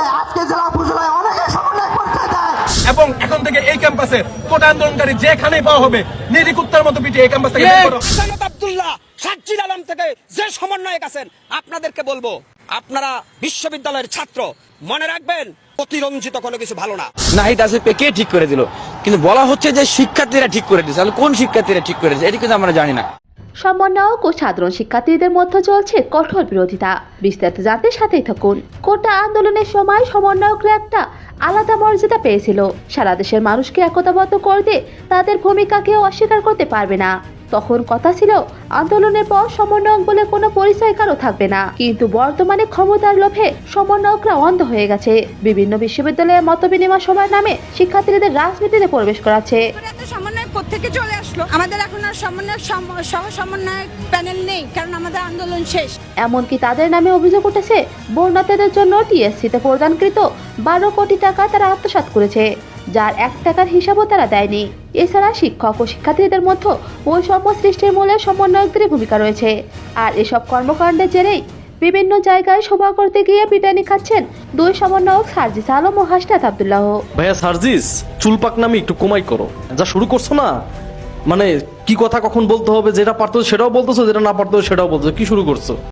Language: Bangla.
হবে আজকে জেলা উপজেলায় অনেকে সমন্বয় পরীক্ষা দেয়। এবং এখন থেকে এই ক্যাম্পাসে কোটা আন্দোলনকারী যেখানেই পাওয়া হবে নিরি কুত্তার মতো পিটিয়ে এই ক্যাম্পাস থেকে সৈয়দ আব্দুল্লাহ সাজ্জিদ আলম থেকে যে সমন্বয়ক আছেন আপনাদেরকে বলব আপনারা বিশ্ববিদ্যালয়ের ছাত্র মনে রাখবেন অতিরঞ্জিত কোনো কিছু ভালো না। নাহিদ আসিফকে কে ঠিক করে দিল? কিন্তু বলা হচ্ছে যে শিক্ষার্থীরা ঠিক করে দিয়েছে। তাহলে কোন শিক্ষার্থীরা ঠিক করে দিয়েছে? এটি কিন্তু আমরা জানি না। সমন্বয়ক ও সাধারণ শিক্ষার্থীদের মধ্যে চলছে কঠোর বিরোধিতা। বিস্তারিত জানতে সাথেই থাকুন। কোটা আন্দোলনের সময় সমন্বয়করা একটা আলাদা মর্যাদা পেয়েছিল। সারা দেশের মানুষকে একতাবদ্ধ করতে তাদের ভূমিকা কেউ অস্বীকার করতে পারবে না। তখন কথা ছিল, আন্দোলনের পর সমন্বয়ক বলে কোনো পরিচয় কারও থাকবে না। কিন্তু বর্তমানে ক্ষমতার লোভে সমন্বয়করা অন্ধ হয়ে গেছে। বিভিন্ন বিশ্ববিদ্যালয়ের মতবিনিময় সভার নামে শিক্ষার্থীদের রাজনীতিতে প্রবেশ করাচ্ছে। কোথেকে চলে আসলো? আমাদের এখন আর সমন্বয় সম- সহ সমন্বয় প্যানেল নেই, কারণ আমাদের আন্দোলন শেষ। এমনকি তাদের নামে অভিযোগ উঠেছে, বন্যাতাদের জন্য টিএসসিতে প্রদানকৃত বারো কোটি টাকা তারা আত্মসাৎ করেছে, যার এক টাকার হিসাবও তারা দেয়নি। এছাড়া শিক্ষক ও শিক্ষার্থীদের মধ্যে বৈষম্য সৃষ্টির মূলে সমন্বয়কদের ভূমিকা রয়েছে। আর এসব কর্মকাণ্ডের জেরেই বিভিন্ন জায়গায় সভা করতে গিয়ে পিটানি খাচ্ছেন দুই সমন্বয়ক সার্জিস আলম ও হাসনাত আবদুল্লাহ। ভাইয়া সার্জিস, চুলপাক নামে একটু কমাই করো। যা শুরু করছ না? মানে কি কথা কখন বলতে হবে? যেটা পারতো সেটাও বলতেছো, যেটা না পারতো সেটাও বলতেছো। কি শুরু করছ?